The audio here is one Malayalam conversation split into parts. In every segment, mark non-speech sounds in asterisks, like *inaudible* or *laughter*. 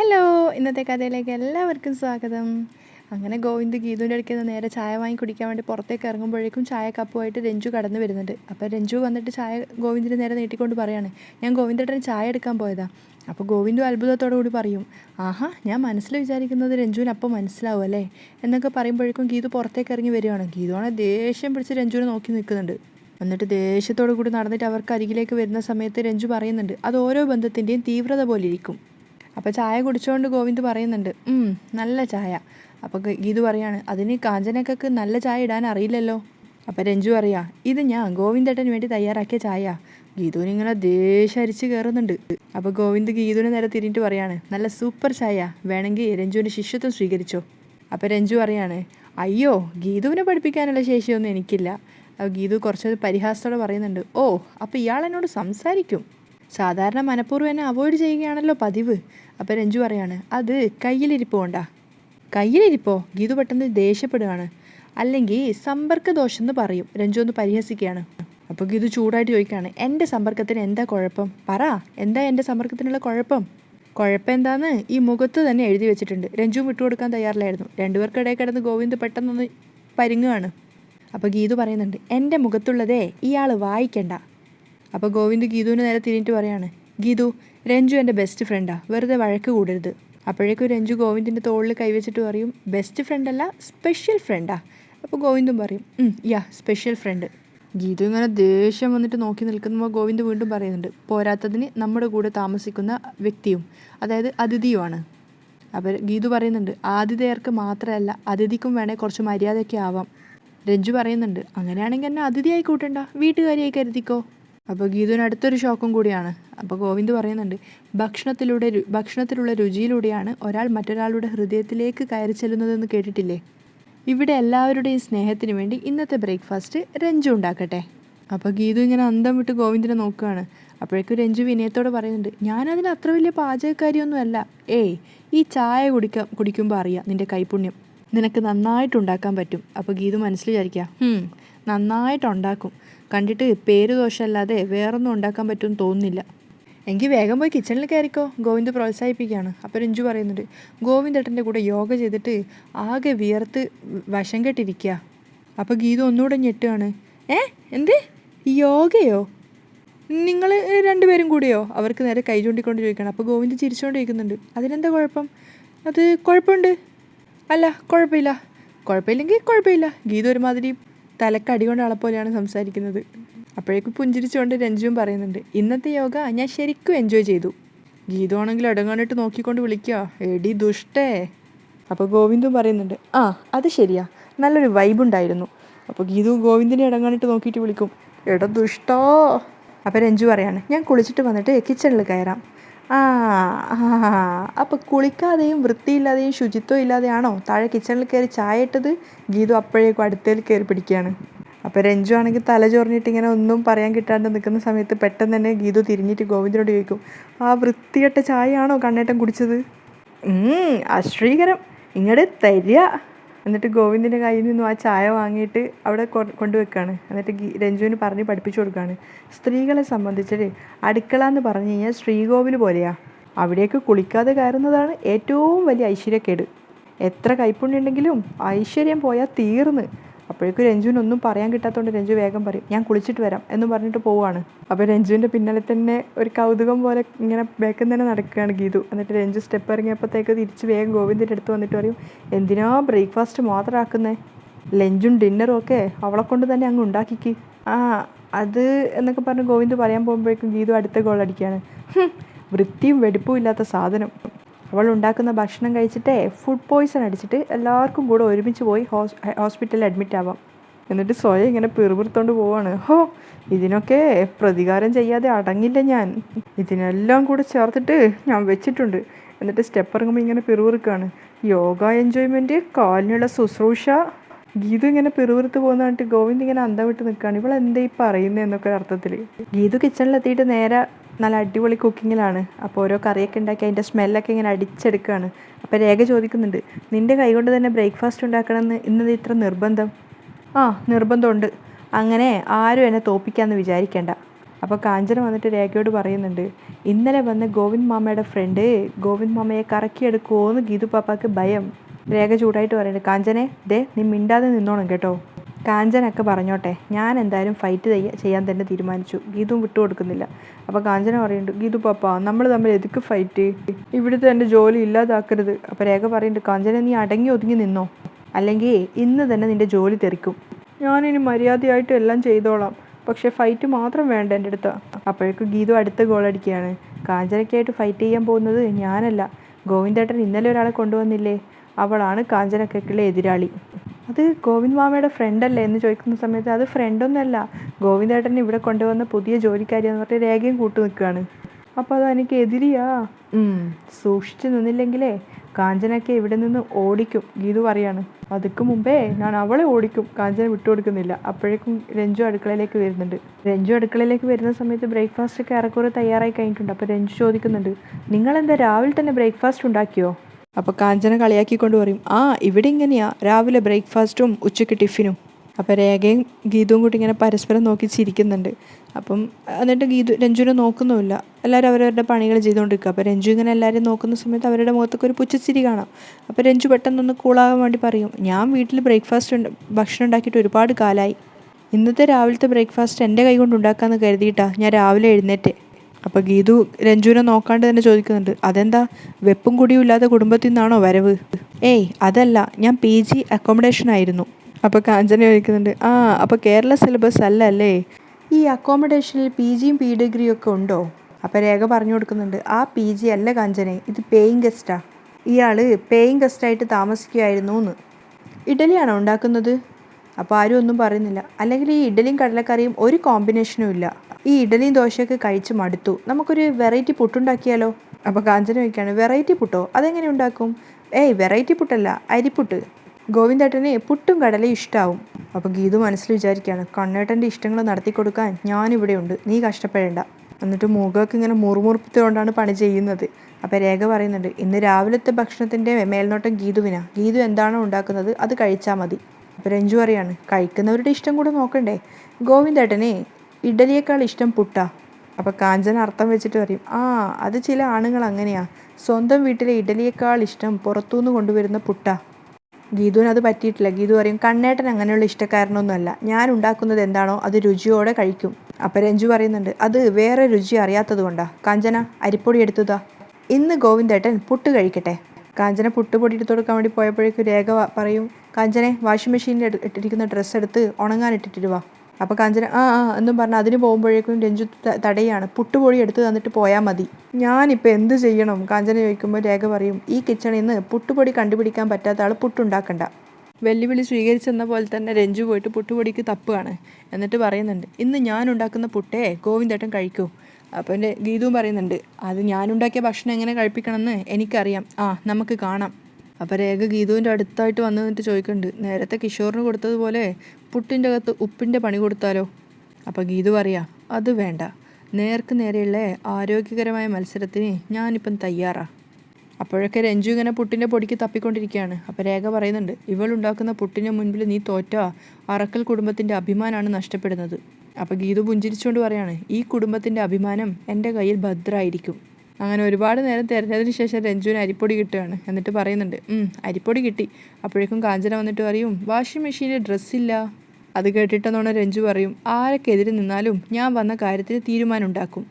ഹലോ ഇന്നത്തെ കഥയിലേക്ക് എല്ലാവർക്കും സ്വാഗതം. അങ്ങനെ ഗോവിന്ദ് ഗീതുവിന്റെ അടുക്കൽ നിന്ന് നേരെ ചായ വാങ്ങി കുടിക്കാൻ വേണ്ടി പുറത്തേക്ക് ഇറങ്ങുമ്പോഴേക്കും ചായ കപ്പുമായിട്ട് രഞ്ജു കടന്നു വരുന്നുണ്ട്. അപ്പോൾ രഞ്ജു വന്നിട്ട് ചായ ഗോവിന്ദിന് നേരെ നീട്ടിക്കൊണ്ട് പറയാണ് ഞാൻ ഗോവിന്ദേട്ടൻ ചായ എടുക്കാൻ പോയതാ. അപ്പോൾ ഗോവിന്ദു അത്ഭുതത്തോടു കൂടി പറയും ആഹാ ഞാൻ മനസ്സിൽ വിചാരിക്കുന്നത് രഞ്ജുവിന് അപ്പോൾ മനസ്സിലാവും അല്ലേ? എന്നൊക്കെ പറയുമ്പോഴേക്കും ഗീതു പുറത്തേക്ക് ഇറങ്ങി വരികയാണ്. ഗീതുവാണ് ദേഷ്യം പിടിച്ച് രഞ്ജുവിനെ നോക്കി നിൽക്കുന്നുണ്ട്. എന്നിട്ട് ദേഷ്യത്തോടു കൂടി നടന്നിട്ട് അവർക്ക് അരികിലേക്ക് വരുന്ന സമയത്ത് രഞ്ജു പറയുന്നുണ്ട് അത് ഓരോ ബന്ധത്തിന്റെയും തീവ്രത പോലെ ഇരിക്കും. അപ്പോൾ ചായ കുടിച്ചുകൊണ്ട് ഗോവിന്ദ് പറയുന്നുണ്ട് "ഉം, നല്ല ചായ. അപ്പോൾ ഗീത് പറയാണ് അതിന് കാഞ്ചനക്കൊക്കെ നല്ല ചായ ഇടാൻ അറിയില്ലല്ലോ. അപ്പോൾ രഞ്ജു അറിയാം ഇത് ഞാൻ ഗോവിന്ദേട്ടന് വേണ്ടി തയ്യാറാക്കിയ ചായ. ഗീതുവിന് ഇങ്ങനെ ദേഷ്യരിച്ച് കയറുന്നുണ്ട് അപ്പോൾ ഗോവിന്ദ് ഗീതുവിന് നേരെ തിരിഞ്ഞിട്ട് പറയാണ് നല്ല സൂപ്പർ ചായ വേണമെങ്കിൽ രഞ്ജുവിന്റെ ശിഷ്യത്വം സ്വീകരിച്ചോ. അപ്പോൾ രഞ്ജു പറയാണ് അയ്യോ ഗീതുവിനെ പഠിപ്പിക്കാനുള്ള ശേഷിയൊന്നും എനിക്കില്ല. ഗീതു കുറച്ച് പരിഹാസത്തോടെ പറയുന്നുണ്ട് ഓ അപ്പോൾ ഇയാൾ എന്നോട് സംസാരിക്കും. സാധാരണ മനഃപൂർവം എന്നെ അവോയ്ഡ് ചെയ്യുകയാണല്ലോ പതിവ്. അപ്പോൾ രഞ്ജു പറയാണ് അത് കയ്യിലിരിപ്പ് കൊണ്ടാ. കയ്യിലിരിപ്പോ? ഗീതു പെട്ടെന്ന് ദേഷ്യപ്പെടുകയാണ് അല്ലെങ്കിൽ സമ്പർക്ക ദോഷം എന്ന് പറയും. രഞ്ജു ഒന്ന് പരിഹസിക്കുകയാണ്. അപ്പോൾ ഗീതു ചൂടായിട്ട് ചോദിക്കുകയാണ് എന്റെ സമ്പർക്കത്തിന് എന്താ കുഴപ്പം? പറ എന്താ എന്റെ സമ്പർക്കത്തിനുള്ള കുഴപ്പം? കുഴപ്പം എന്താന്ന് ഈ മുഖത്ത് തന്നെ എഴുതി വെച്ചിട്ടുണ്ട്. രഞ്ജു വിട്ടുകൊടുക്കാൻ തയ്യാറില്ലായിരുന്നു. രണ്ടുപേർക്കിടയിൽ കിടന്ന് ഗോവിന്ദ് പെട്ടെന്നൊന്ന് പരുങ്ങുകയാണ് അപ്പോൾ ഗീതു പറയുന്നുണ്ട് എന്റെ മുഖത്തുള്ളതേ ഇയാൾ വായിക്കണ്ട. അപ്പോൾ ഗോവിന്ദ് ഗീതുവിന് നേരെ തിരിഞ്ഞിട്ട് പറയാണ് ഗീതു രഞ്ജു എന്റെ ബെസ്റ്റ് ഫ്രണ്ടാ വെറുതെ വഴക്ക് കൂടരുത്. അപ്പോഴേക്കും രഞ്ജു ഗോവിന്ദിന്റെ തോളിൽ കൈവച്ചിട്ട് പറയും ബെസ്റ്റ് ഫ്രണ്ടല്ല സ്പെഷ്യൽ ഫ്രണ്ടാ അപ്പോൾ ഗോവിന്ദും പറയും യാ സ്പെഷ്യൽ ഫ്രണ്ട് ഗീതു ഇങ്ങനെ ദേഷ്യം വന്നിട്ട് നോക്കി നിൽക്കുമ്പോൾ ഗോവിന്ദ് വീണ്ടും പറയുന്നുണ്ട് പോരാത്തതിന് നമ്മുടെ കൂടെ താമസിക്കുന്ന വ്യക്തിയും അതായത് അതിഥിയുമാണ്. അപ്പോൾ ഗീതു പറയുന്നുണ്ട് ആതിഥേയർക്ക് മാത്രമല്ല അതിഥിക്കും വേണേൽ കുറച്ച് മര്യാദയൊക്കെ ആവാം. രഞ്ജു പറയുന്നുണ്ട് അങ്ങനെയാണെങ്കിൽ എന്നെ അതിഥിയായി കൂട്ടണ്ട വീട്ടുകാരിയായി കരുതിക്കോ. അപ്പോൾ ഗീതുവിന് അടുത്തൊരു ഷോക്കും കൂടിയാണ്. അപ്പോൾ ഗോവിന്ദ് പറയുന്നുണ്ട് ഭക്ഷണത്തിലൂടെ ഭക്ഷണത്തിലുള്ള രുചിയിലൂടെയാണ് ഒരാൾ മറ്റൊരാളുടെ ഹൃദയത്തിലേക്ക് കയറി ചെല്ലുന്നതെന്ന് കേട്ടിട്ടില്ലേ? ഇവിടെ എല്ലാവരുടെയും സ്നേഹത്തിന് വേണ്ടി ഇന്നത്തെ ബ്രേക്ക്ഫാസ്റ്റ് രഞ്ജു ഉണ്ടാക്കട്ടെ. അപ്പോൾ ഗീതു ഇങ്ങനെ അന്തം വിട്ട് ഗോവിന്ദിനെ നോക്കുകയാണ്. അപ്പോഴേക്കും രഞ്ജു വിനയത്തോട് പറയുന്നുണ്ട് ഞാനതിന് അത്ര വലിയ പാചകക്കാരിയൊന്നുമല്ല. ഏയ് ഈ ചായ കുടിക്ക കുടിക്കുമ്പോൾ അറിയാം നിന്റെ കൈപുണ്യം. നിനക്ക് നന്നായിട്ട് ഉണ്ടാക്കാൻ പറ്റും. അപ്പോൾ ഗീതു മനസ്സിൽ വിചാരിക്കുക "ഹും, നന്നായിട്ട് ഉണ്ടാക്കും. കണ്ടിട്ട് പേര് ദോഷമല്ലാതെ വേറൊന്നും ഉണ്ടാക്കാൻ പറ്റുമെന്ന് തോന്നുന്നില്ല. എങ്കിൽ വേഗം പോയി കിച്ചണിൽ കയറിക്കോ. ഗോവിന്ദ് പ്രോത്സാഹിപ്പിക്കുകയാണ്. അപ്പോൾ രഞ്ജു പറയുന്നുണ്ട് ഗോവിന്ദേട്ടന്റെ കൂടെ യോഗ ചെയ്തിട്ട് ആകെ വിയർത്ത് വശം കെട്ടിരിക്കുക അപ്പോൾ ഗീത ഒന്നുകൂടെ ഞെട്ടുകയാണ് ഏ? എന്ത്? യോഗയോ? നിങ്ങൾ രണ്ടുപേരും കൂടിയോ? അവർക്ക് നേരെ കൈ ചൂണ്ടിക്കൊണ്ട് ചോദിക്കണം അപ്പോൾ ഗോവിന്ദ് ചിരിച്ചുകൊണ്ടിരിക്കുന്നുണ്ട് അതിനെന്താ കുഴപ്പം? അത് കുഴപ്പമുണ്ട്. അല്ല കുഴപ്പമില്ല. കുഴപ്പമില്ലെങ്കിൽ കുഴപ്പമില്ല. ഗീത ഒരുമാതിരി തലക്കടി കൊണ്ട് പോലെയാണ് സംസാരിക്കുന്നത്. അപ്പോഴേക്കും പുഞ്ചിരിച്ചുകൊണ്ട് രഞ്ജുവും പറയുന്നുണ്ട് ഇന്നത്തെ യോഗ ഞാൻ ശരിക്കും എൻജോയ് ചെയ്തു. ഗീതു ആണെങ്കിൽ ഇടങ്ങാനിട്ട് നോക്കിക്കൊണ്ട് വിളിക്കുക എടി ദുഷ്ടേ. അപ്പോൾ ഗോവിന്ദും പറയുന്നുണ്ട് ആ അത് ശരിയാ. നല്ലൊരു വൈബുണ്ടായിരുന്നു അപ്പോൾ ഗീതു ഗോവിന്ദിനെ ഇടങ്ങാനിട്ട് നോക്കിയിട്ട് വിളിക്കും. എടാ ദുഷ്ടോ. അപ്പോൾ രഞ്ജു പറയാണ് ഞാൻ കുളിച്ചിട്ട് വന്നിട്ട് കിച്ചണിൽ കയറാം. ആ അപ്പോൾ കുളിക്കാതെയും വൃത്തിയില്ലാതെയും ശുചിത്വം ഇല്ലാതെയാണോ താഴെ കിച്ചണിൽ കയറി ചായ ഇട്ടത്? ഗീതു അപ്പോഴേക്കും അടുത്തേൽ കയറി പിടിക്കുകയാണ്. അപ്പോൾ രഞ്ജു ആണെങ്കിൽ തല ചൊറിഞ്ഞിട്ട് ഇങ്ങനെ ഒന്നും പറയാൻ കിട്ടാണ്ട് നിൽക്കുന്ന സമയത്ത് പെട്ടെന്ന് തന്നെ ഗീതു തിരിഞ്ഞിട്ട് ഗോവിന്ദനോട് ചോദിക്കും ആ വൃത്തികെട്ട ചായയാണോ കണ്ണേട്ടൻ കുടിച്ചത്? അശ്രീകരം. ഇങ്ങടെ തരിക. എന്നിട്ട് ഗോവിന്ദിന്റെ കയ്യിൽ നിന്നും ആ ചായ വാങ്ങിയിട്ട് അവിടെ കൊ- കൊണ്ടുവെക്കാണ്. എന്നിട്ട് രഞ്ജുവിന് പറഞ്ഞ് പഠിപ്പിച്ചു കൊടുക്കുകയാണ് സ്ത്രീകളെ സംബന്ധിച്ചിട്ട് അടുക്കള എന്ന് പറഞ്ഞു കഴിഞ്ഞാൽ ശ്രീകോവിൽ പോലെയാ. അവിടേക്ക് കുളിക്കാതെ കയറുന്നതാണ് ഏറ്റവും വലിയ ഐശ്വര്യക്കേട്. എത്ര കൈപ്പുണ്യുണ്ടെങ്കിലും ഐശ്വര്യം പോയാൽ തീർന്ന്. അപ്പോഴേക്കും രഞ്ജുവിനൊന്നും പറയാൻ കിട്ടാത്തതുകൊണ്ട് രഞ്ജു വേഗം പറയും ഞാൻ കുളിച്ചിട്ട് വരാം എന്ന് പറഞ്ഞിട്ട് പോവുകയാണ് അപ്പോൾ രഞ്ജുവിന്റെ പിന്നാലെ തന്നെ ഒരു കൗതുകം പോലെ ഇങ്ങനെ ബേക്കിൽ തന്നെ നടക്കുകയാണ് ഗീതു. എന്നിട്ട് രഞ്ജു സ്റ്റെപ്പ് ഇറങ്ങിയപ്പോഴത്തേക്ക് തിരിച്ച് വേഗം ഗോവിന്ദിന്റെ അടുത്ത് വന്നിട്ട് പറയും എന്തിനാ ബ്രേക്ക്ഫാസ്റ്റ് മാത്രം ആക്കുന്നേ ലഞ്ചും ഡിന്നറും ഒക്കെ അവളെ കൊണ്ട് തന്നെ അങ്ങ് ഉണ്ടാക്കിക്ക്. ആ അത് എന്നൊക്കെ പറഞ്ഞ് ഗോവിന്ദ് പറയാൻ പോകുമ്പോഴേക്കും ഗീതു അടുത്ത ഗോൾ അടിക്കുകയാണ്. വൃത്തിയും വെടിപ്പും ഇല്ലാത്ത സാധനം. അവൾ ഉണ്ടാക്കുന്ന ഭക്ഷണം കഴിച്ചിട്ടേ ഫുഡ് പോയ്സൺ അടിച്ചിട്ട് എല്ലാവർക്കും കൂടെ ഒരുമിച്ച് പോയി ഹോസ് ഹോസ്പിറ്റലിൽ അഡ്മിറ്റ് ആവാം. എന്നിട്ട് സ്വയം ഇങ്ങനെ പിറുപിറുത്തോണ്ട് പോവാണ്. ഹോ ഇതിനൊക്കെ പ്രതികാരം ചെയ്യാതെ അടങ്ങില്ല ഞാൻ. ഇതിനെല്ലാം കൂടെ ചേർത്തിട്ട് ഞാൻ വെച്ചിട്ടുണ്ട്. എന്നിട്ട് സ്റ്റെപ്പ് ഇറങ്ങുമ്പോൾ ഇങ്ങനെ പിറുപിറുക്കാണ്. യോഗ എൻജോയ്മെന്റ് കാലിനുള്ള ശുശ്രൂഷ. ഗീതു ഇങ്ങനെ പിറുപിറുത്ത് പോകുന്ന കണ്ടിട്ട് ഗോവിന്ദ് ഇങ്ങനെ അന്തം വിട്ട് നിൽക്കുകയാണ് ഇവൾ എന്താ ഈ പറയുന്നത് എന്നൊക്കെ അർത്ഥത്തിൽ ഗീതു കിച്ചണിലെത്തിയിട്ട് നേരെ നല്ല അടിപൊളി കുക്കിങ്ങിലാണ്. അപ്പോൾ ഓരോ കറിയൊക്കെ ഉണ്ടാക്കി അതിന്റെ സ്മെല്ലൊക്കെ ഇങ്ങനെ അടിച്ചെടുക്കുകയാണ് അപ്പോൾ രേഖ ചോദിക്കുന്നുണ്ട് നിന്റെ കൈകൊണ്ട് തന്നെ ബ്രേക്ക്ഫാസ്റ്റ് ഉണ്ടാക്കണമെന്ന് ഇന്നത് ഇത്ര നിർബന്ധം? ആ നിർബന്ധമുണ്ട്. അങ്ങനെ ആരും എന്നെ തോപ്പിക്കാമെന്ന് വിചാരിക്കേണ്ട. അപ്പോൾ കാഞ്ചന വന്നിട്ട് രേഖയോട് പറയുന്നുണ്ട് ഇന്നലെ വന്ന് ഗോവിന്ദ് മാമയുടെ ഫ്രണ്ട് ഗോവിന്ദ് മാമയെ കറക്കിയെടുക്കുമോ എന്ന് ഗീതു പാപ്പാക്ക് ഭയം. രേഖ ചൂടായിട്ട് പറയുന്നുണ്ട് കാഞ്ചനെ ദേ നീ മിണ്ടാതെ നിന്നോണം കേട്ടോ. കാഞ്ചനൊക്കെ പറഞ്ഞോട്ടെ. ഞാൻ എന്തായാലും ഫൈറ്റ് ചെയ്യ- ചെയ്യാൻ തന്നെ തീരുമാനിച്ചു. ഗീതും വിട്ടുകൊടുക്കുന്നില്ല അപ്പോൾ കാഞ്ചന പറയുന്നുണ്ട് ഗീതു പാപ്പ നമ്മൾ തമ്മിൽ എതുക്ക് ഫൈറ്റ് ഇവിടുത്തെ എന്റെ ജോലി ഇല്ലാതാക്കരുത്. അപ്പോൾ രേഖ പറയുന്നുണ്ട് കാഞ്ചന നീ അടങ്ങി ഒതുങ്ങി നിന്നോ? അല്ലെങ്കിൽ ഇന്ന് തന്നെ നിന്റെ ജോലി തെറിക്കും. ഞാനിനി മര്യാദയായിട്ട് എല്ലാം ചെയ്തോളാം. പക്ഷേ ഫൈറ്റ് മാത്രം വേണ്ട എന്റെ അടുത്ത്. അപ്പോഴേക്കും ഗീതു അടുത്ത ഗോൾ അടിക്കുകയാണ്. കാഞ്ചനയ്ക്കായിട്ട് ഫൈറ്റ് ചെയ്യാൻ പോകുന്നത് ഞാനല്ല. ഗോവിന്ദേട്ടൻ ഇന്നലെ ഒരാളെ കൊണ്ടുവന്നില്ലേ? അവളാണ് കാഞ്ചനക്കൊക്കെയുള്ള എതിരാളി. അത് ഗോവിന്ദ് മാമയുടെ ഫ്രണ്ടല്ലേ എന്ന് ചോദിക്കുന്ന സമയത്ത് അത് ഫ്രണ്ടൊന്നുമല്ല ഗോവിന്ദേട്ടൻ ഇവിടെ കൊണ്ടുവന്ന പുതിയ ജോലിക്കാരിയെന്ന് പറഞ്ഞ് രേഖയും കൂട്ടു നിൽക്കുകയാണ്. അപ്പോൾ അത് എനിക്ക് എതിരിയാ. സൂക്ഷിച്ചു നിന്നില്ലെങ്കിലേ കാഞ്ചനൊക്കെ ഇവിടെ നിന്ന് ഓടിക്കും ഗീതു പറയാണ്. അതുക്ക് മുമ്പേ ഞാൻ അവളെ ഓടിക്കും കാഞ്ചന വിട്ടുകൊടുക്കുന്നില്ല. അപ്പോഴേക്കും രഞ്ജു അടുക്കളയിലേക്ക് വരുന്നുണ്ട്. രഞ്ജു അടുക്കളയിലേക്ക് വരുന്ന സമയത്ത് ബ്രേക്ക്ഫാസ്റ്റ് ഒക്കെ ഏറെക്കുറെ തയ്യാറായി കഴിഞ്ഞിട്ടുണ്ട്. അപ്പോൾ രഞ്ജു ചോദിക്കുന്നുണ്ട് നിങ്ങളെന്താ രാവിലെ തന്നെ ബ്രേക്ക്ഫാസ്റ്റ് ഉണ്ടാക്കിയോ? അപ്പോൾ കാഞ്ചന കളിയാക്കിക്കൊണ്ട് പറയും ആ ഇവിടെ ഇങ്ങനെയാ. രാവിലെ ബ്രേക്ക്ഫാസ്റ്റും ഉച്ചയ്ക്ക് ടിഫിനും. അപ്പോൾ രേഖയും ഗീതവും കൂടി ഇങ്ങനെ പരസ്പരം നോക്കി ചിരിക്കുന്നുണ്ട്. അപ്പം എന്നിട്ട് ഗീതു രഞ്ജുവിനെ നോക്കുന്നുമില്ല. എല്ലാവരും അവരവരുടെ പണികൾ ചെയ്തുകൊണ്ടിരിക്കുക. അപ്പോൾ രഞ്ജു ഇങ്ങനെ എല്ലാവരും നോക്കുന്ന സമയത്ത് അവരുടെ മുഖത്തൊക്കെ ഒരു പുച്ചിരി കാണാം. അപ്പോൾ രഞ്ജു പെട്ടെന്നൊന്ന് കൂളാകാൻ വേണ്ടി പറയും ഞാൻ വീട്ടിൽ ബ്രേക്ക്ഫാസ്റ്റ് ഭക്ഷണം ഉണ്ടാക്കിയിട്ട് ഒരുപാട് കാലമായി ഇന്നത്തെ രാവിലത്തെ ബ്രേക്ക്ഫാസ്റ്റ് എന്റെ കൈ കൊണ്ട് ഉണ്ടാക്കാമെന്ന് കരുതിയിട്ടാണ് ഞാൻ രാവിലെ എഴുന്നേറ്റ്. അപ്പോൾ ഗീതു രഞ്ജുവിനെ നോക്കാണ്ട് തന്നെ ചോദിക്കുന്നുണ്ട് അതെന്താ? വെപ്പും കുടിയും ഇല്ലാത്ത കുടുംബത്തിൽ നിന്നാണോ വരവ്? ഏയ് അതല്ല ഞാൻ പി ജി അക്കോമഡേഷൻ ആയിരുന്നു. അപ്പോൾ കാഞ്ചന ചോദിക്കുന്നുണ്ട് ആ അപ്പോൾ കേരള സിലബസ് അല്ല അല്ലേ ഈ അക്കോമഡേഷനിൽ പി ജിയും പി ഡിഗ്രിയും ഒക്കെ ഉണ്ടോ? അപ്പോൾ രേഖ പറഞ്ഞു കൊടുക്കുന്നുണ്ട് ആ പി ജി അല്ല കാഞ്ചനെ ഇത് പേയിങ് ഗസ്റ്റാ ഇയാൾ പേയിങ് ഗസ്റ്റായിട്ട് താമസിക്കുകയായിരുന്നു എന്ന് ഇഡലിയാണോ ഉണ്ടാക്കുന്നത്? അപ്പോൾ ആരും ഒന്നും പറയുന്നില്ല. അല്ലെങ്കിൽ ഈ ഇഡലിയും കടലക്കറിയും ഒരു കോമ്പിനേഷനും ഇല്ല. ഈ ഇഡലിയും ദോശയൊക്കെ കഴിച്ച് മടുത്തു. നമുക്കൊരു വെറൈറ്റി പുട്ടുണ്ടാക്കിയാലോ? അപ്പോൾ കാഞ്ചന ചോദിക്കുകയാണ് വെറൈറ്റി പുട്ടോ? അതെങ്ങനെ ഉണ്ടാക്കും? ഏയ് വെറൈറ്റി പുട്ടല്ല അരിപ്പുട്ട്. ഗോവിന്ദേട്ടന് പുട്ടും കടലയും ഇഷ്ടാവും. അപ്പോൾ ഗീതു മനസ്സിൽ വിചാരിക്കുകയാണ് കണ്ണേട്ടന്റെ ഇഷ്ടങ്ങൾ നടത്തി കൊടുക്കാൻ ഞാനിവിടെ ഉണ്ട്. നീ കഷ്ടപ്പെടേണ്ട. എന്നിട്ട് മുഖമൊക്കെ ഇങ്ങനെ മുറുമുറുപ്പിച്ചുകൊണ്ടാണ് പണി ചെയ്യുന്നത്. അപ്പോൾ രേഖ പറയുന്നുണ്ട് ഇന്ന് രാവിലത്തെ ഭക്ഷണത്തിന്റെ മേൽനോട്ടം ഗീതുവിനാ. ഗീതു എന്താണോ ഉണ്ടാക്കുന്നത് അത് കഴിച്ചാൽ മതി. അപ്പോൾ രഞ്ജു പറയാണ് കഴിക്കുന്നവരുടെ ഇഷ്ടം കൂടെ നോക്കണ്ടേ? ഗോവിന്ദേട്ടനെ ഇഡലിയേക്കാൾ ഇഷ്ടം പുട്ട. അപ്പോൾ കാഞ്ചന അർത്ഥം വെച്ചിട്ട് പറയും ആ അത് ചില ആണുങ്ങൾ അങ്ങനെയാ. സ്വന്തം വീട്ടിലെ ഇഡലിയേക്കാൾ ഇഷ്ടം പുറത്തുനിന്ന് കൊണ്ടുവരുന്ന പുട്ട. ഗീതുവിന് അത് പറ്റിയിട്ടില്ല. ഗീതു പറയും കണ്ണേട്ടൻ അങ്ങനെയുള്ള ഇഷ്ടക്കാരനൊന്നുമല്ല ഞാൻ ഉണ്ടാക്കുന്നത് എന്താണോ അത് രുചിയോടെ കഴിക്കും. അപ്പം രഞ്ജു പറയുന്നുണ്ട് അത് വേറെ രുചി അറിയാത്തത് കൊണ്ടാ. കാഞ്ചന അരിപ്പൊടി എടുത്തതാ. ഇന്ന് ഗോവിന്ദേട്ടൻ പുട്ട് കഴിക്കട്ടെ. കാഞ്ചന പുട്ട് പൊടി എടുത്തു കൊടുക്കാൻ വേണ്ടി പോയപ്പോഴേക്കും രേഖ പറയും കാഞ്ചനെ വാഷിംഗ് മെഷീനിൽ ഇട്ടിരിക്കുന്ന ഡ്രസ്സ് എടുത്ത് ഉണങ്ങാൻ ഇട്ടിട്ട് അപ്പോൾ കാഞ്ചന ആ ആ എന്നും പറഞ്ഞ് അതിന് പോകുമ്പോഴേക്കും രഞ്ജു തടയാണ് പുട്ടുപൊടി എടുത്ത് തന്നിട്ട് പോയാൽ മതി. ഞാനിപ്പോൾ എന്ത് ചെയ്യണം? കാഞ്ചന ചോദിക്കുമ്പോൾ രേഖ പറയും ഈ കിച്ചണിൽ നിന്ന് പുട്ടുപൊടി കണ്ടുപിടിക്കാൻ പറ്റാത്ത ആൾ പുട്ടുണ്ടാക്കണ്ട. വെല്ലുവിളി സ്വീകരിച്ചെന്ന പോലെ തന്നെ രഞ്ജു പോയിട്ട് പുട്ടുപൊടിക്ക് തപ്പുകയാണ് എന്നിട്ട് പറയുന്നുണ്ട് ഇന്ന് ഞാൻ ഉണ്ടാക്കുന്ന പുട്ടേ ഗോവിന്ദേട്ടൻ കഴിക്കൂ. അപ്പോൾ എന്റെ ഗീതുവും പറയുന്നുണ്ട് അത് ഞാനുണ്ടാക്കിയ ഭക്ഷണം എങ്ങനെ കഴിപ്പിക്കണമെന്ന് എനിക്കറിയാം. ആ നമുക്ക് കാണാം. അപ്പോൾ രേഖ ഗീതുവിന്റെ അടുത്തായിട്ട് വന്നു നിന്നിട്ട് ചോദിക്കുന്നുണ്ട് നേരത്തെ കിഷോറിന് കൊടുത്തതുപോലെ പുട്ടിന്റെ അകത്ത് ഉപ്പിന്റെ പണി കൊടുത്താലോ? അപ്പോൾ ഗീതു പറയാ അത് വേണ്ട. നേർക്ക് നേരെയുള്ള ആരോഗ്യകരമായ മത്സരത്തിന് ഞാനിപ്പം തയ്യാറാ. അപ്പോഴൊക്കെ രഞ്ജു ഇങ്ങനെ പുട്ടിന്റെ പൊടിക്ക് തപ്പിക്കൊണ്ടിരിക്കുകയാണ് അപ്പോൾ രേഖ പറയുന്നുണ്ട് ഇവൾ ഉണ്ടാക്കുന്ന പുട്ടിന്റെ മുൻപിൽ നീ തോറ്റ അറക്കൽ കുടുംബത്തിന്റെ അഭിമാനമാണ് നഷ്ടപ്പെടുന്നത്. അപ്പോൾ ഗീതു പുഞ്ചിരിച്ചുകൊണ്ട് പറയാണ് ഈ കുടുംബത്തിന്റെ അഭിമാനം എന്റെ കയ്യിൽ ഭദ്രായിരിക്കും. അങ്ങനെ ഒരുപാട് നേരം തിരഞ്ഞതിന് ശേഷം രഞ്ജുവിന് അരിപ്പൊടി കിട്ടുകയാണ്. എന്നിട്ട് പറയുന്നുണ്ട് അരിപ്പൊടി കിട്ടി. അപ്പോഴേക്കും കാഞ്ചന വന്നിട്ട് പറയും വാഷിംഗ് മെഷീനിൽ ഡ്രസ്സില്ല. അത് കേട്ടിട്ടെന്നോണം രഞ്ജു പറയും ആരൊക്കെ എതിരെ നിന്നാലും ഞാൻ വന്ന കാര്യത്തിന് തീരുമാനം ഉണ്ടാക്കും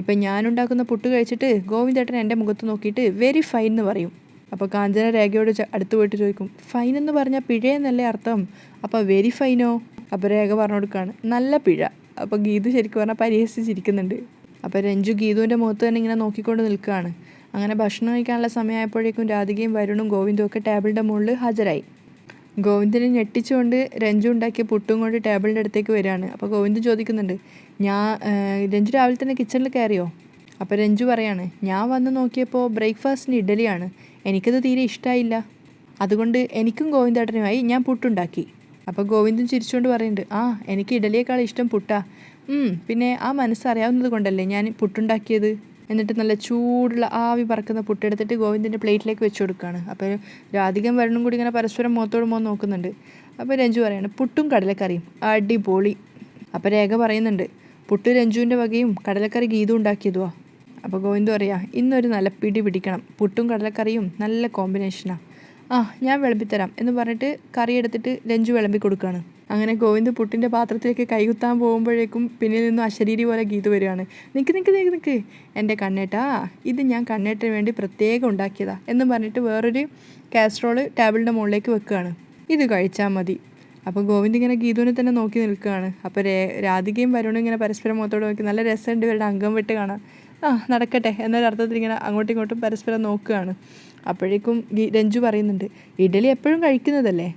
ഇപ്പം ഞാനുണ്ടാക്കുന്ന പുട്ട് കഴിച്ചിട്ട് ഗോവിന്ദേട്ടൻ എന്റെ മുഖത്ത് നോക്കിയിട്ട് വെരി ഫൈൻ എന്ന് പറയും. അപ്പോൾ കാഞ്ചന രേഖയോട് അടുത്ത് പോയിട്ട് ചോദിക്കും ഫൈൻ എന്ന് പറഞ്ഞാൽ പിഴയെന്നല്ലേ അർത്ഥം? അപ്പോൾ വെരി ഫൈനോ? അപ്പോൾ രേഖ പറഞ്ഞു കൊടുക്കുകയാണ് നല്ല പിഴ. അപ്പോൾ ഗീതു ശരിക്കും പറഞ്ഞാൽ പരിഹസിച്ചിരിക്കുന്നുണ്ട്. അപ്പോൾ രഞ്ജു ഗീതുവിന്റെ മുഖത്ത് തന്നെ ഇങ്ങനെ നോക്കിക്കൊണ്ട് നിൽക്കുകയാണ്. അങ്ങനെ ഭക്ഷണം കഴിക്കാനുള്ള സമയമായപ്പോഴേക്കും രാധികയും വരുണും ഗോവിന്ദും ഒക്കെ ടേബിളിന്റെ മുകളിൽ ഹാജരായി. ഗോവിന്ദനെ ഞെട്ടിച്ചുകൊണ്ട് രഞ്ജു ഉണ്ടാക്കിയ പുട്ടും കൊണ്ട് ടേബിളിന്റെ അടുത്തേക്ക് വരികയാണ്. അപ്പോൾ ഗോവിന്ദ് ചോദിക്കുന്നുണ്ട് ഞാൻ രഞ്ജു രാവിലെ തന്നെ കിച്ചണിൽ കയറിയോ? അപ്പോൾ രഞ്ജു പറയാണ് ഞാൻ വന്ന് നോക്കിയപ്പോൾ ബ്രേക്ക്ഫാസ്റ്റിന് ഇഡലിയാണ് എനിക്കത് തീരെ ഇഷ്ടമായില്ല അതുകൊണ്ട് എനിക്കും ഗോവിന്ദേട്ടനുമായി ഞാൻ പുട്ടുണ്ടാക്കി. അപ്പോൾ ഗോവിന്ദൻ ചിരിച്ചുകൊണ്ട് പറയുന്നുണ്ട് ആ എനിക്ക് ഇഡലിയേക്കാൾ ഇഷ്ടം പുട്ടാ. പിന്നെ ആ മനസ്സറിയാവുന്നത് കൊണ്ടല്ലേ ഞാൻ പുട്ടുണ്ടാക്കിയത്? എന്നിട്ട് നല്ല ചൂടുള്ള ആവി പറക്കുന്ന പുട്ടെടുത്തിട്ട് ഗോവിന്ദന്റെ പ്ലേറ്റിലേക്ക് വെച്ച് കൊടുക്കുകയാണ്. അപ്പോൾ രാധികം വരണം കൂടി ഇങ്ങനെ പരസ്പരം മുഖത്തോട് മുഖം നോക്കുന്നുണ്ട്. അപ്പോൾ രഞ്ജു പറയാണ് പുട്ടും കടലക്കറിയും. അടിപൊളി. അപ്പോൾ രേഖ പറയുന്നുണ്ട് പുട്ട് രഞ്ജുവിന്റെ വകയും കടലക്കറി ഗീതും ഉണ്ടാക്കിയതുവാ. അപ്പോൾ ഗോവിന്ദ് പറയാ ഇന്നൊരു നല്ല പിടി പിടിക്കണം. പുട്ടും കടലക്കറിയും നല്ല കോമ്പിനേഷനാണ് ആ ഞാൻ വിളമ്പിത്തരാം. എന്ന് പറഞ്ഞിട്ട് കറി എടുത്തിട്ട് രഞ്ജു വിളമ്പി കൊടുക്കുകയാണ്. അങ്ങനെ ഗോവിന്ദ് പുട്ടിന്റെ പാത്രത്തിലേക്ക് കൈകുത്താൻ പോകുമ്പോഴേക്കും പിന്നിൽ നിന്നും അശരീരി പോലെ ഗീത് വരികയാണ്. നിൽക്ക് നിൽക്ക് നിൽക്ക് നിൽക്ക് എന്റെ കണ്ണേട്ടാ ഇത് ഞാൻ കണ്ണേട്ടന് വേണ്ടി പ്രത്യേകം ഉണ്ടാക്കിയതാ എന്ന് പറഞ്ഞിട്ട് വേറൊരു കാസ്ട്രോൾ ടേബിളിന്റെ മുകളിലേക്ക് വെക്കുകയാണ്. ഇത് കഴിച്ചാൽ മതി. അപ്പോൾ ഗോവിന്ദ് ഇങ്ങനെ ഗീതുവിനെ തന്നെ നോക്കി നിൽക്കുകയാണ്. അപ്പോൾ രേ രാധികയും വരുണും ഇങ്ങനെ പരസ്പരം മുഖത്തോട് നോക്കി നല്ല രസമുണ്ട് ഇവരുടെ അംഗം വിട്ട് കാണാൻ. ആ നടക്കട്ടെ എന്നൊരർത്ഥത്തിൽ ഇങ്ങനെ അങ്ങോട്ടും ഇങ്ങോട്ടും പരസ്പരം നോക്കുകയാണ്. അപ്പോഴേക്കും രഞ്ജു പറയുന്നുണ്ട് ഇഡലി എപ്പോഴും കഴിക്കുന്നതല്ലേ?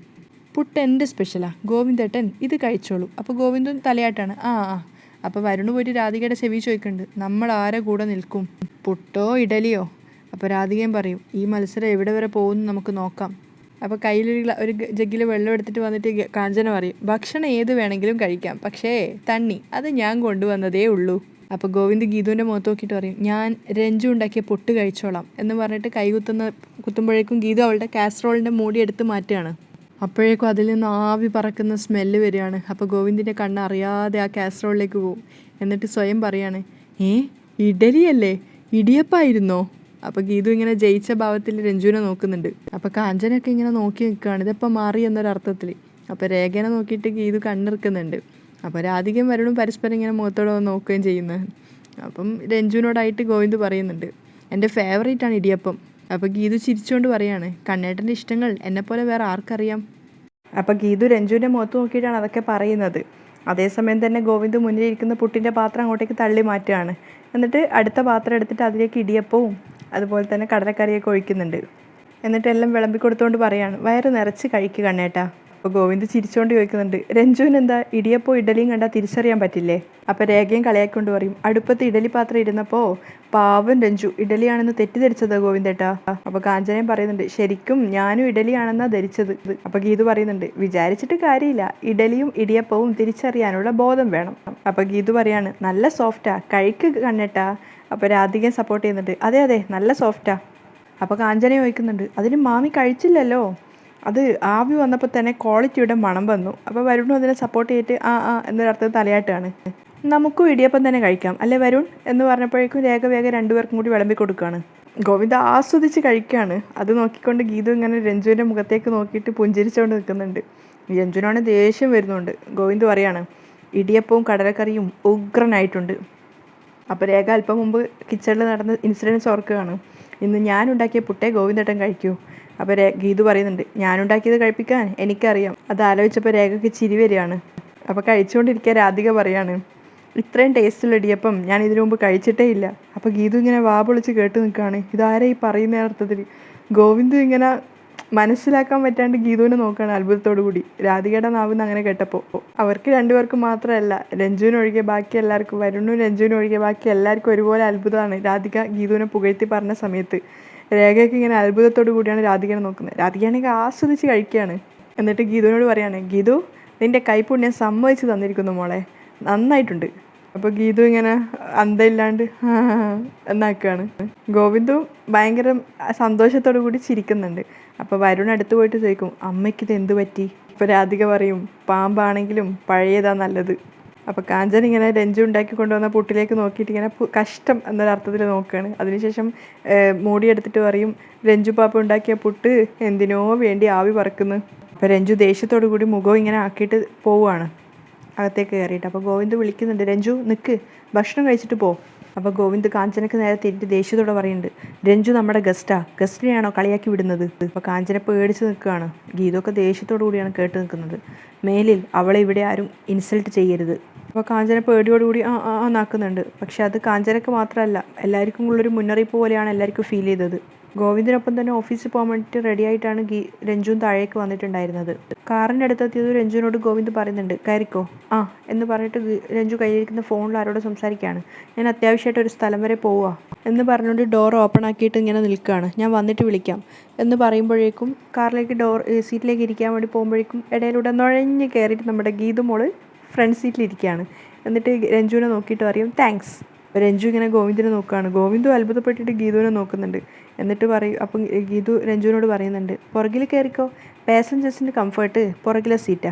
പുട്ട് എന്റെ സ്പെഷ്യലാണ് ഗോവിന്ദേട്ടൻ ഇത് കഴിച്ചോളൂ. അപ്പോൾ ഗോവിന്ദൻ തലയാട്ടാണ്. ആ ആ. അപ്പോൾ വരുണ് പോയിട്ട് രാധികയുടെ ചെവി ചോദിക്കുന്നുണ്ട്. നമ്മൾ ആരെ കൂടെ നിൽക്കും? പുട്ടോ ഇഡലിയോ? അപ്പോൾ രാധികയും പറയും ഈ മത്സരം എവിടെ വരെ പോകുമെന്ന് നമുക്ക് നോക്കാം. അപ്പോൾ കയ്യിലൊരു ഒരു ജഗ്ഗിൽ വെള്ളം എടുത്തിട്ട് വന്നിട്ട് കാഞ്ചന പറയും ഭക്ഷണം ഏത് വേണമെങ്കിലും കഴിക്കാം. പക്ഷേ തണ്ണി അത് ഞാൻ കൊണ്ടുവന്നതേ ഉള്ളൂ. അപ്പോൾ ഗോവിന്ദ് ഗീതുവിന്റെ മുഖത്ത് നോക്കിയിട്ട് പറയും ഞാൻ രഞ്ജു ഉണ്ടാക്കിയ പൊട്ട് കഴിച്ചോളാം. എന്ന് പറഞ്ഞിട്ട് കൈ കുത്തുന്ന കുത്തുമ്പോഴേക്കും ഗീതു അവളുടെ കാസറോളിന്റെ മൂടി എടുത്ത് മാറ്റുകയാണ്. അപ്പോഴേക്കും അതിൽ നിന്ന് ആവി പറക്കുന്ന സ്മെല്ല് വരികയാണ്. അപ്പോൾ ഗോവിന്ദിന്റെ കണ്ണ് അറിയാതെ ആ കാസറോളിലേക്ക് പോകും എന്നിട്ട് സ്വയം പറയാണ് ഏ ഇഡലിയല്ലേ? ഇടിയപ്പായിരുന്നോ? അപ്പോൾ ഗീതു ഇങ്ങനെ ജയിച്ച ഭാവത്തിൽ രഞ്ജുവിനെ നോക്കുന്നുണ്ട്. അപ്പോൾ കാഞ്ചനൊക്കെ ഇങ്ങനെ നോക്കി നിൽക്കുകയാണ്. ഇതിപ്പോൾ മാറി എന്നൊരർത്ഥത്തിൽ. അപ്പോൾ രേഖനെ നോക്കിയിട്ട് ഗീതു കണ്ണിറുക്കുന്നുണ്ട്. അപ്പോൾ രാധികയും വരുണും പരസ്പരം ഇങ്ങനെ മുഖത്തോടെ നോക്കുകയും ചെയ്യുന്നത്. അപ്പം രഞ്ജുവിനോടായിട്ട് ഗോവിന്ദ് പറയുന്നുണ്ട് എന്റെ ഫേവറേറ്റ് ആണ് ഇടിയപ്പം. അപ്പോൾ ഗീതു ചിരിച്ചുകൊണ്ട് പറയാണ് കണ്ണേട്ടന്റെ ഇഷ്ടങ്ങൾ എന്നെപ്പോലെ വേറെ ആർക്കറിയാം? അപ്പോൾ ഗീതു രഞ്ജുവിന്റെ മുഖത്ത് നോക്കിയിട്ടാണ് അതൊക്കെ പറയുന്നത്. അതേസമയം തന്നെ ഗോവിന്ദ് മുന്നിലിരിക്കുന്ന പുട്ടിന്റെ പാത്രം അങ്ങോട്ടേക്ക് തള്ളി മാറ്റുകയാണ്. എന്നിട്ട് അടുത്ത പാത്രം എടുത്തിട്ട് അതിലേക്ക് ഇടിയപ്പവും അതുപോലെ തന്നെ കടലക്കറിയൊക്കെ ഒഴിക്കുന്നുണ്ട്. എന്നിട്ട് എല്ലാം വിളമ്പി കൊടുത്തുകൊണ്ട് പറയാണ് വയറ് നിറച്ച് കഴിക്കുക കണ്ണേട്ടാ. അപ്പോൾ ഗോവിന്ദ് ചിരിച്ചുകൊണ്ട് ചോദിക്കുന്നുണ്ട് രഞ്ജുവിന് എന്താ? ഇടിയപ്പോ ഇഡലിയും കണ്ടാൽ തിരിച്ചറിയാൻ പറ്റില്ലേ? അപ്പോൾ രേഖയും കളിയാക്കൊണ്ട് പറയും അടുപ്പത്ത് ഇഡലി പാത്രം ഇരുന്നപ്പോൾ പാവം രഞ്ജു ഇഡലിയാണെന്ന് തെറ്റിദ്ധരിച്ചത് ഗോവിന്ദേട്ടാ. അപ്പോൾ കാഞ്ചനയും പറയുന്നുണ്ട് ശരിക്കും ഞാനും ഇഡലിയാണെന്നാ ധരിച്ചത്. അപ്പോൾ ഗീതു പറയുന്നുണ്ട് വിചാരിച്ചിട്ട് കാര്യമില്ല ഇഡലിയും ഇടിയപ്പവും തിരിച്ചറിയാനുള്ള ബോധം വേണം. അപ്പോൾ ഗീതു പറയാണ് നല്ല സോഫ്റ്റാ കഴിക്ക് കണ്ണേട്ടാ. അപ്പോൾ രാധികയെ സപ്പോർട്ട് ചെയ്യുന്നുണ്ട് അതെ അതെ നല്ല സോഫ്റ്റാ. അപ്പോൾ കാഞ്ചന ചോദിക്കുന്നുണ്ട് അതിന് മാമി കഴിച്ചില്ലല്ലോ? അത് ആവി വന്നപ്പോൾ തന്നെ ക്വാളിറ്റിയുടെ മണം വന്നു. അപ്പോൾ വരുണും അതിനെ സപ്പോർട്ട് ചെയ്തിട്ട് ആ ആ എന്നൊരർത്ഥം തലയാട്ടാണ്. നമുക്കും ഇടിയപ്പം തന്നെ കഴിക്കാം. അല്ലേ വരുൺ? എന്ന് പറഞ്ഞപ്പോഴേക്കും രേഖ വേഗം രണ്ടുപേർക്കും കൂടി വിളമ്പി കൊടുക്കുകയാണ്. ഗോവിന്ദ ആസ്വദിച്ച് കഴിക്കുകയാണ്. അത് നോക്കിക്കൊണ്ട് ഗീതു ഇങ്ങനെ രഞ്ജുവിന്റെ മുഖത്തേക്ക് നോക്കിയിട്ട് പുഞ്ചിരിച്ചുകൊണ്ട് നിൽക്കുന്നുണ്ട്. രഞ്ജുനാണ് ദേഷ്യം വരുന്നുണ്ട്. ഗോവിന്ദ് പറയാണ് ഇടിയപ്പവും കടലക്കറിയും ഉഗ്രനായിട്ടുണ്ട്. അപ്പോൾ രേഖ അല്പം മുമ്പ് കിച്ചണിൽ നടന്ന ഇൻസിഡൻസ് ഓർക്കുകയാണ്. ഇന്ന് ഞാൻ ഉണ്ടാക്കിയ പുട്ടേ ഗോവിന്ദേട്ടൻ കഴിക്കൂ. അപ്പോൾ ഗീതു പറയുന്നുണ്ട് ഞാനുണ്ടാക്കിയത് കഴിപ്പിക്കാൻ എനിക്കറിയാം. അത് ആലോചിച്ചപ്പോൾ രേഖയ്ക്ക് ചിരി വരികയാണ്. അപ്പോൾ കഴിച്ചുകൊണ്ടിരിക്കുക രാധിക പറയാണ് ഇത്രയും ടേസ്റ്റുള്ള ഇടിയപ്പം ഞാൻ ഇതിനു മുമ്പ് കഴിച്ചിട്ടേ ഇല്ല അപ്പോൾ ഗീതു ഇങ്ങനെ വാ പൊളിച്ച് കേട്ട് നിൽക്കുകയാണ്. ഇതാരാ ഈ പറയുന്ന അർത്ഥത്തിൽ ഗോവിന്ദു ഇങ്ങനെ മനസ്സിലാക്കാൻ പറ്റാണ്ട് ഗീതുവിനെ നോക്കുകയാണ് അത്ഭുതത്തോടു കൂടി. രാധികയുടെ നാവിന്ന് അങ്ങനെ കേട്ടപ്പോൾ അവർക്ക് രണ്ടുപേർക്കും മാത്രമല്ല രഞ്ജുവിനൊഴികെ ബാക്കി എല്ലാവർക്കും വരുണും രഞ്ജുവിനൊഴികെ ബാക്കി എല്ലാവർക്കും ഒരുപോലെ അത്ഭുതമാണ്. രാധിക ഗീതുവിനെ പുകഴ്ത്തി പറഞ്ഞ സമയത്ത് രേഖയ്ക്ക് ഇങ്ങനെ അത്ഭുതത്തോടു കൂടിയാണ് രാധികനെ നോക്കുന്നത്. രാധികയാണെങ്കിൽ ആസ്വദിച്ച് കഴിക്കുകയാണ്. എന്നിട്ട് ഗീതുവിനോട് പറയാണ് ഗീതു നിന്റെ കൈപ്പുണ്യം സമ്മതിച്ച് തന്നിരിക്കുന്നു മോളെ. നന്നായിട്ടുണ്ട്. അപ്പോൾ ഗീതു ഇങ്ങനെ അന്തയില്ലാണ്ട് *laughs* എന്നാക്കുകയാണ് ഗോവിന്ദു ഭയങ്കര സന്തോഷത്തോടു കൂടി ചിരിക്കുന്നുണ്ട്. അപ്പോൾ വരുൺ അടുത്ത് പോയിട്ട് ചോദിക്കും അമ്മയ്ക്ക് ഇത് എന്ത് പറ്റി? ഇപ്പോൾ രാധിക പറയും പാമ്പാണെങ്കിലും പഴയതാ നല്ലത്. അപ്പോൾ കാഞ്ചൻ ഇങ്ങനെ രഞ്ജു ഉണ്ടാക്കി കൊണ്ടുവന്ന പുട്ടിലേക്ക് നോക്കിയിട്ട് ഇങ്ങനെ കഷ്ടം എന്നൊരർത്ഥത്തിൽ നോക്കുകയാണ്. അതിനുശേഷം മൂടിയെടുത്തിട്ട് പറയും രഞ്ജു പാപ്പ ഉണ്ടാക്കിയ പുട്ട് എന്തിനോ വേണ്ടി ആവി പറക്കുന്നു. അപ്പോൾ രഞ്ജു ദേഷ്യത്തോടു കൂടി മുഖം ഇങ്ങനെ ആക്കിയിട്ട് പോവുകയാണ്. അകത്തേക്ക് കയറിയിട്ട്. അപ്പോൾ ഗോവിന്ദ് വിളിക്കുന്നുണ്ട് രഞ്ജു നിൽക്ക് ഭക്ഷണം കഴിച്ചിട്ട് പോ. അപ്പോൾ ഗോവിന്ദ് കാഞ്ചനക്ക് നേരെ തിരിഞ്ഞ് ദേഷ്യത്തോടെ പറയുന്നുണ്ട് രഞ്ജു നമ്മുടെ ഗസ്റ്റാ ഗസ്റ്റിനെയാണോ കളിയാക്കി വിടുന്നത്? അപ്പോൾ കാഞ്ചന പേടിച്ച് നിൽക്കുകയാണ്. ഗീതൊക്കെ ദേഷ്യത്തോടു കൂടിയാണ് കേട്ട് നിൽക്കുന്നത്. മേലിൽ അവളെ ഇവിടെ ആരും ഇൻസൾട്ട് ചെയ്യരുത്. അപ്പോൾ കാഞ്ചന പേടിയോടുകൂടി ആ ആ നാക്കുന്നുണ്ട്. പക്ഷെ അത് കാഞ്ചനക്ക് മാത്രമല്ല എല്ലാവർക്കും ഉള്ളൊരു മുന്നറിയിപ്പ് പോലെയാണ് എല്ലാവർക്കും ഫീൽ ചെയ്തത്. ഗോവിന്ദിനൊപ്പം തന്നെ ഓഫീസിൽ പോകാൻ വേണ്ടിയിട്ട് റെഡി ആയിട്ടാണ് ഗീ രഞ്ജുവും താഴേക്ക് വന്നിട്ടുണ്ടായിരുന്നത്. കാറിന്റെ അടുത്തെത്തിയത് രഞ്ജുവിനോട് ഗോവിന്ദ് പറയുന്നുണ്ട് കയറിക്കോ. ആ എന്ന് പറഞ്ഞിട്ട് രഞ്ജു കയ്യിലിരിക്കുന്ന ഫോണിൽ ആരോട് സംസാരിക്കുകയാണ്. ഞാൻ അത്യാവശ്യമായിട്ട് ഒരു സ്ഥലം വരെ പോവുക എന്ന് പറഞ്ഞുകൊണ്ട് ഡോർ ഓപ്പൺ ആക്കിയിട്ട് ഇങ്ങനെ നിൽക്കുകയാണ്. ഞാൻ വന്നിട്ട് വിളിക്കാം. എന്ന് പറയുമ്പോഴേക്കും കാറിലേക്ക് ഡോർ സീറ്റിലേക്ക് ഇരിക്കാൻ വേണ്ടി പോകുമ്പോഴേക്കും ഇടയിലൂടെ നുഴഞ്ഞ് കയറിയിട്ട് നമ്മുടെ ഗീതു മോൾ ഫ്രണ്ട് സീറ്റിലിരിക്കുകയാണ് എന്നിട്ട് രഞ്ജുവിനെ നോക്കിയിട്ട് പറയും താങ്ക്സ് രഞ്ജു ഇങ്ങനെ ഗോവിന്ദിനെ നോക്കുകയാണ്. ഗോവിന്ദു അത്ഭുതപ്പെട്ടിട്ട് ഗീതുവിനെ നോക്കുന്നുണ്ട്. എന്നിട്ട് പറയും അപ്പം ഗീതു രഞ്ജുവിനോട് പറയുന്നുണ്ട് പുറകിൽ കയറിക്കോ. പാസഞ്ചേഴ്സിന്റെ കംഫർട്ട് പുറകിലെ സീറ്റാ.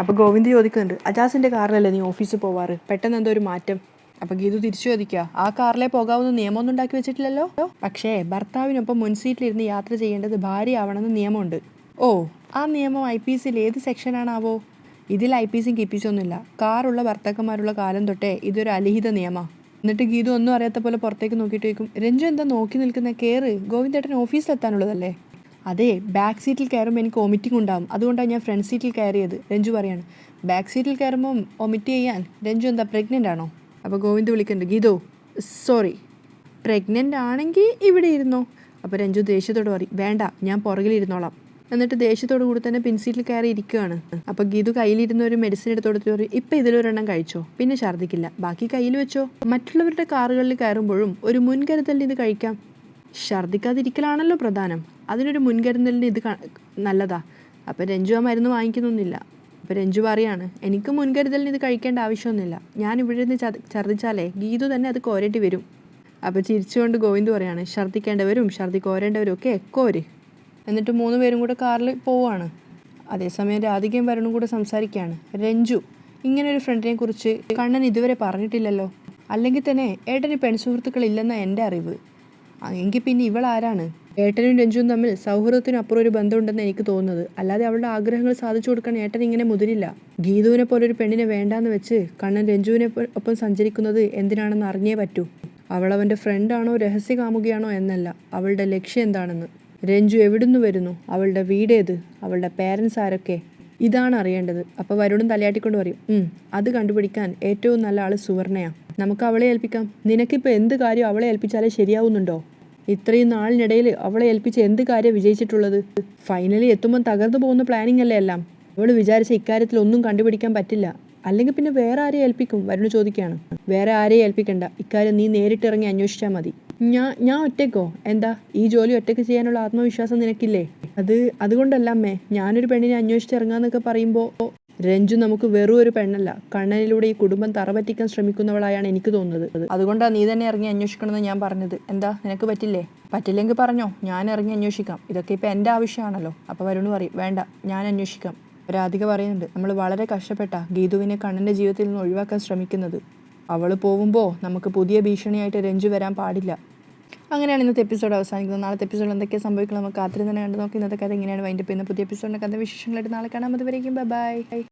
അപ്പോൾ ഗോവിന്ദ് ചോദിക്കുന്നുണ്ട് അജാസിന്റെ കാറിലല്ലേ നീ ഓഫീസിൽ പോവാറ്? പെട്ടെന്ന് എന്തോ ഒരു മാറ്റം. അപ്പോൾ ഗീതു തിരിച്ചു ചോദിക്കുക ആ കാറിലേ പോകാവുന്ന നിയമമൊന്നും ഉണ്ടാക്കി വെച്ചിട്ടില്ലല്ലോ? പക്ഷേ ഭർത്താവിനൊപ്പം മുൻസീറ്റിലിരുന്ന് യാത്ര ചെയ്യേണ്ടത് ഭാര്യ ആവണമെന്ന് നിയമമുണ്ട്. ഓ ആ നിയമം ഐ പി സിയിൽ ഏത് സെക്ഷനാണാവോ? ഇതിൽ ഐ പി സിയും കെ പി ഒന്നുമില്ല കാറുള്ള ഭർത്താക്കന്മാരുള്ള കാലം തൊട്ടേ ഇതൊരു അലിഹിത നിയമമാണ് എന്നിട്ട് ഗീതു ഒന്നും അറിയാത്ത പോലെ പുറത്തേക്ക് നോക്കിയിട്ട് ചോദിക്കും രഞ്ജു എന്താ നോക്കി നിൽക്കുന്ന? കയറ് ഗോവിന്ദേട്ടൻ ഓഫീസിലെത്താനുള്ളതല്ലേ? അതെ. ബാക്ക് സീറ്റിൽ കയറുമ്പോൾ എനിക്ക് വൊമിറ്റിംഗ് ഉണ്ടാവും. അതുകൊണ്ടാണ് ഞാൻ ഫ്രണ്ട് സീറ്റിൽ കയറിയത് രഞ്ജു പറയാണ്. ബാക്ക് സീറ്റിൽ കയറുമ്പോൾ വൊമിറ്റ് ചെയ്യാൻ രഞ്ജു എന്താ പ്രഗ്നന്റ് ആണോ? അപ്പോൾ ഗോവിന്ദ് വിളിക്കുന്നുണ്ട് ഗീതോ സോറി പ്രഗ്നന്റ് ആണെങ്കിൽ ഇവിടെ ഇരുന്നോ? അപ്പോൾ രഞ്ജു ദേഷ്യത്തോട് പറയും വേണ്ട ഞാൻ പുറകിലിരുന്നോളാം. എന്നിട്ട് ദേഷ്യത്തോടു കൂടി തന്നെ പിൻസീറ്റിൽ കയറി ഇരിക്കുകയാണ് അപ്പോൾ ഗീതു കയ്യിലിരുന്ന ഒരു മെഡിസിൻ എടുത്ത് കൊടുത്തിട്ട് പറയും ഇപ്പം ഇതിലൊരെണ്ണം കഴിച്ചോ? പിന്നെ ഛർദ്ദിക്കില്ല ബാക്കി കയ്യിൽ വെച്ചോ? മറ്റുള്ളവരുടെ കാറുകളിൽ കയറുമ്പോഴും ഒരു മുൻകരുതലിന് ഇത് കഴിക്കാം. ഛർദ്ദിക്കാതിരിക്കലാണല്ലോ പ്രധാനം. അതിനൊരു മുൻകരുതലിന് ഇത് നല്ലതാ. അപ്പൊ രഞ്ജു ആ മരുന്ന് വാങ്ങിക്കുന്നൊന്നുമില്ല. അപ്പൊ രഞ്ജു പറയാണ് എനിക്ക് മുൻകരുതലിന് ഇത് കഴിക്കേണ്ട ആവശ്യമൊന്നുമില്ല. ഞാൻ ഇവിടെ നിന്ന് ഛർദ്ദിച്ചാലേ ഗീതു തന്നെ അത് കോരേണ്ടി വരും. അപ്പോൾ ചിരിച്ചുകൊണ്ട് ഗോവിന്ദ് പറയാണ് ഛർദ്ദിക്കേണ്ടവരും ഛർദ്ദി കോരേണ്ടവരും ഒക്കെ കോര്. എന്നിട്ട് മൂന്ന് പേരും കൂടെ കാറിൽ പോവുകയാണ് അതേസമയം രാധികയും വരണും കൂടെ സംസാരിക്കുകയാണ് രഞ്ജു ഇങ്ങനെ ഒരു ഫ്രണ്ടിനെ കുറിച്ച് കണ്ണൻ ഇതുവരെ പറഞ്ഞിട്ടില്ലല്ലോ? അല്ലെങ്കിൽ തന്നെ ഏട്ടന് പെൺസുഹൃത്തുക്കളില്ലെന്ന എന്റെ അറിവ്. എങ്കിൽ പിന്നെ ഇവൾ ആരാണ് ഏട്ടനും രഞ്ജുവും തമ്മിൽ സൗഹൃദത്തിനും അപ്പുറം ഒരു ബന്ധമുണ്ടെന്ന് എനിക്ക് തോന്നുന്നത്. അല്ലാതെ അവളുടെ ആഗ്രഹങ്ങൾ സാധിച്ചു കൊടുക്കാൻ ഏട്ടൻ ഇങ്ങനെ മുതിരില്ല. ഗീതുവിനെ പോലെ ഒരു പെണ്ണിനെ വേണ്ടാന്ന് വെച്ച് കണ്ണൻ രഞ്ജുവിനെ ഒപ്പം സഞ്ചരിക്കുന്നത് എന്തിനാണെന്ന് അറിഞ്ഞേ പറ്റൂ. അവൾ അവന്റെ ഫ്രണ്ടാണോ രഹസ്യ കാമുകയാണോ എന്നല്ല. അവളുടെ ലക്ഷ്യം എന്താണെന്ന്. രഞ്ജു എവിടുന്ന് വരുന്നു? അവളുടെ വീടേത് അവളുടെ പേരൻസ് ആരൊക്കെ? ഇതാണ് അറിയേണ്ടത്. അപ്പോൾ വരുണും തലയാട്ടിക്കൊണ്ട് പറയും "ഉം, അത് കണ്ടുപിടിക്കാൻ ഏറ്റവും നല്ല ആൾ സുവർണയാ. നമുക്ക് അവളെ ഏൽപ്പിക്കാം. നിനക്കിപ്പോൾ എന്ത് കാര്യം അവളെ ഏൽപ്പിച്ചാലേ ശരിയാവുന്നുണ്ടോ? ഇത്രയും നാളിനിടയിൽ അവളെ ഏൽപ്പിച്ച് എന്ത് കാര്യം വിജയിച്ചിട്ടുള്ളത്? ഫൈനലി എത്തുമ്പോൾ തകർന്നു പോകുന്ന പ്ലാനിങ് അല്ലേ എല്ലാം? അവൾ വിചാരിച്ച ഇക്കാര്യത്തിൽ ഒന്നും കണ്ടുപിടിക്കാൻ പറ്റില്ല. അല്ലെങ്കിൽ പിന്നെ വേറെ ആരെ ഏൽപ്പിക്കും? വരുണ് ചോദിക്കുകയാണ്. വേറെ ആരെയും ഏൽപ്പിക്കണ്ട. ഇക്കാര്യം നീ നേരിട്ടിറങ്ങി അന്വേഷിച്ചാൽ മതി. ഞാൻ ഞാൻ ഒറ്റയ്ക്കോ എന്താ ഈ ജോലി ഒറ്റയ്ക്ക് ചെയ്യാനുള്ള ആത്മവിശ്വാസം നിനക്കില്ലേ? അത് അതുകൊണ്ടല്ല അമ്മേ ഞാനൊരു പെണ്ണിനെ അന്വേഷിച്ചിറങ്ങാന്നൊക്കെ പറയുമ്പോൾ രഞ്ജു നമുക്ക് വെറും ഒരു പെണ്ണല്ല. കണ്ണനിലൂടെ ഈ കുടുംബം തറപറ്റിക്കാൻ ശ്രമിക്കുന്നവളായാണ് എനിക്ക് തോന്നുന്നത്. അതുകൊണ്ടാണ് നീ തന്നെ ഇറങ്ങി അന്വേഷിക്കണമെന്ന് ഞാൻ പറഞ്ഞത്. എന്താ നിനക്ക് പറ്റില്ലേ? പറ്റില്ലെങ്കിൽ പറഞ്ഞോ ഞാൻ ഇറങ്ങി അന്വേഷിക്കാം. ഇതൊക്കെ ഇപ്പം എന്റെ ആവശ്യമാണല്ലോ. അപ്പോൾ വരുണ് പറയും വേണ്ട ഞാൻ അന്വേഷിക്കാം. രാധിക പറയുന്നുണ്ട് നമ്മൾ വളരെ കഷ്ടപ്പെട്ട ഗീതുവിനെ കണ്ണന്റെ ജീവിതത്തിൽ നിന്ന് ഒഴിവാക്കാൻ ശ്രമിക്കുന്നത്. അവൾ പോകുമ്പോൾ നമുക്ക് പുതിയ ഭീഷണിയായിട്ട് രഞ്ജു വരാൻ പാടില്ല. അങ്ങനെയാണ് ഇന്നത്തെ എപ്പിസോഡ് അവസാനിക്കുന്നത്. നാളത്തെ എപ്പിസോഡ് എന്തൊക്കെ സംഭവിക്കണം നമുക്ക് കാത്തിരുന്ന് തന്നെ കണ്ടു നോക്കി. ഇന്നത്തെ കഥ എങ്ങനെയാണ് വൈൻഡപ്പ് ചെയ്യുന്ന പുതിയ എപ്പിസോഡിന്റെ കഥ വിശേഷങ്ങളായിട്ട് നാളെ കാണാം. അതുവരേക്കും ബൈ